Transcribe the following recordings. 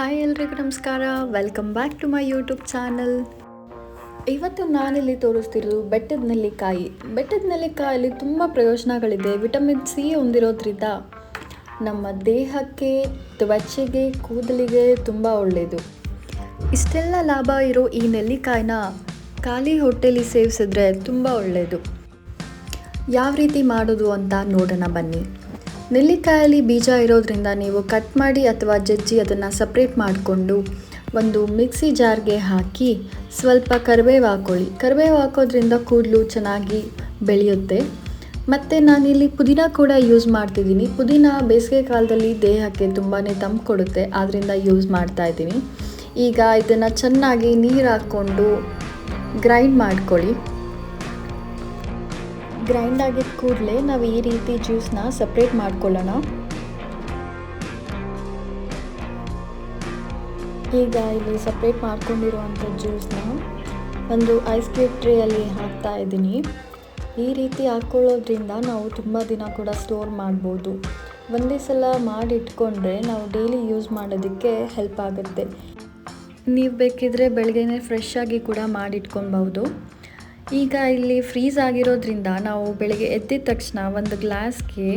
Hi ಎಲ್ರಿಗೂ ನಮಸ್ಕಾರ. Welcome back to my YouTube channel ಇವತ್ತು ನಾನಿಲ್ಲಿ ತೋರಿಸ್ತಿರೋದು ಬೆಟ್ಟದ ನೆಲ್ಲಿಕಾಯಿ ಬೆಟ್ಟದ ನೆಲ್ಲಿಕಾಯಲ್ಲಿ ತುಂಬ ಪ್ರಯೋಜನಗಳಿದೆ. ವಿಟಮಿನ್ ಸಿ ಹೊಂದಿರೋದ್ರಿಂದ ನಮ್ಮ ದೇಹಕ್ಕೆ, ತ್ವಚೆಗೆ, ಕೂದಲಿಗೆ ತುಂಬ ಒಳ್ಳೆಯದು ಇಷ್ಟೆಲ್ಲ ಲಾಭ ಇರೋ ಈ ನೆಲ್ಲಿಕಾಯಿನ ಖಾಲಿ ಹೊಟ್ಟೆಲಿ ಸೇವಿಸಿದ್ರೆ ತುಂಬ ಒಳ್ಳೆಯದು ಯಾವ ರೀತಿ ಮಾಡೋದು ಅಂತ ನೋಡೋಣ ಬನ್ನಿ. ನೆಲ್ಲಿಕಾಯಲ್ಲಿ ಬೀಜ ಇರೋದ್ರಿಂದ ನೀವು ಕಟ್ ಮಾಡಿ ಅಥವಾ ಜಜ್ಜಿ ಅದನ್ನು ಸಪ್ರೇಟ್ ಮಾಡಿಕೊಂಡು ಒಂದು ಮಿಕ್ಸಿ ಜಾರ್ಗೆ ಹಾಕಿ ಸ್ವಲ್ಪ ಕರಿಬೇವು ಹಾಕೊಳ್ಳಿ. ಕರಿಬೇವು ಹಾಕೋದ್ರಿಂದ ಕೂದಲು ಚೆನ್ನಾಗಿ ಬೆಳೆಯುತ್ತೆ. ಮತ್ತು ನಾನಿಲ್ಲಿ ಪುದೀನ ಕೂಡ ಯೂಸ್ ಮಾಡ್ತಿದ್ದೀನಿ. ಪುದೀನ ಬೇಸಿಗೆ ಕಾಲದಲ್ಲಿ ದೇಹಕ್ಕೆ ತುಂಬಾ ತಂಪು ಕೊಡುತ್ತೆ ಆದ್ದರಿಂದ ಯೂಸ್ ಮಾಡ್ತಾ ಇದ್ದೀನಿ. ಈಗ ಇದನ್ನು ಚೆನ್ನಾಗಿ ನೀರು ಹಾಕ್ಕೊಂಡು ಗ್ರೈಂಡ್ ಮಾಡ್ಕೊಳ್ಳಿ. ಗ್ರೈಂಡ್ ಆಗಿದ ಕೂಡಲೇ ನಾವು ಈ ರೀತಿ ಜ್ಯೂಸ್ನ ಸಪ್ರೇಟ್ ಮಾಡ್ಕೊಳ್ಳೋಣ. ಈಗ ಇಲ್ಲಿ ಸಪ್ರೇಟ್ ಮಾಡ್ಕೊಂಡಿರುವಂಥ ಜ್ಯೂಸ್ನ ಒಂದು ಐಸ್ ಕ್ಯೂಬ್ ಟ್ರೇಯಲ್ಲಿ ಹಾಕ್ತಾ ಇದ್ದೀನಿ. ಈ ರೀತಿ ಹಾಕ್ಕೊಳ್ಳೋದ್ರಿಂದ ನಾವು ತುಂಬ ದಿನ ಕೂಡ ಸ್ಟೋರ್ ಮಾಡ್ಬೋದು. ಒಂದೇ ಸಲ ಮಾಡಿ ಇಟ್ಕೊಂಡ್ರೆ ನಾವು ಡೈಲಿ ಯೂಸ್ ಮಾಡೋದಕ್ಕೆ ಹೆಲ್ಪ್ ಆಗುತ್ತೆ. ನೀವು ಬೇಕಿದ್ರೆ ಬೆಳಗ್ಗೆನೇ ಫ್ರೆಶ್ ಆಗಿ ಕೂಡ ಮಾಡಿಟ್ಕೊಳ್ಬೋದು ಈಗ ಇಲ್ಲಿ ಫ್ರೀಸ್ ಆಗಿರೋದ್ರಿಂದ ನಾವು ಬೆಳಗ್ಗೆ ಎದ್ದಿದ ತಕ್ಷಣ ಒಂದು ಗ್ಲಾಸ್ಗೆ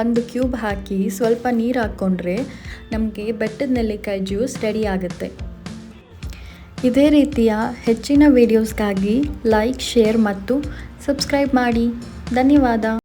ಒಂದು ಕ್ಯೂಬ್ ಹಾಕಿ ಸ್ವಲ್ಪ ನೀರು ಹಾಕ್ಕೊಂಡ್ರೆ ನಮಗೆ ಬೆಟ್ಟದ ನೆಲ್ಲಿಕಾಯಿ ಜ್ಯೂಸ್ ರೆಡಿ ಆಗುತ್ತೆ. ಇದೇ ರೀತಿಯ ಹೆಚ್ಚಿನ ವೀಡಿಯೋಸ್ಗಾಗಿ ಲೈಕ್ ಶೇರ್ ಮತ್ತು ಸಬ್ಸ್ಕ್ರೈಬ್ ಮಾಡಿ. ಧನ್ಯವಾದ.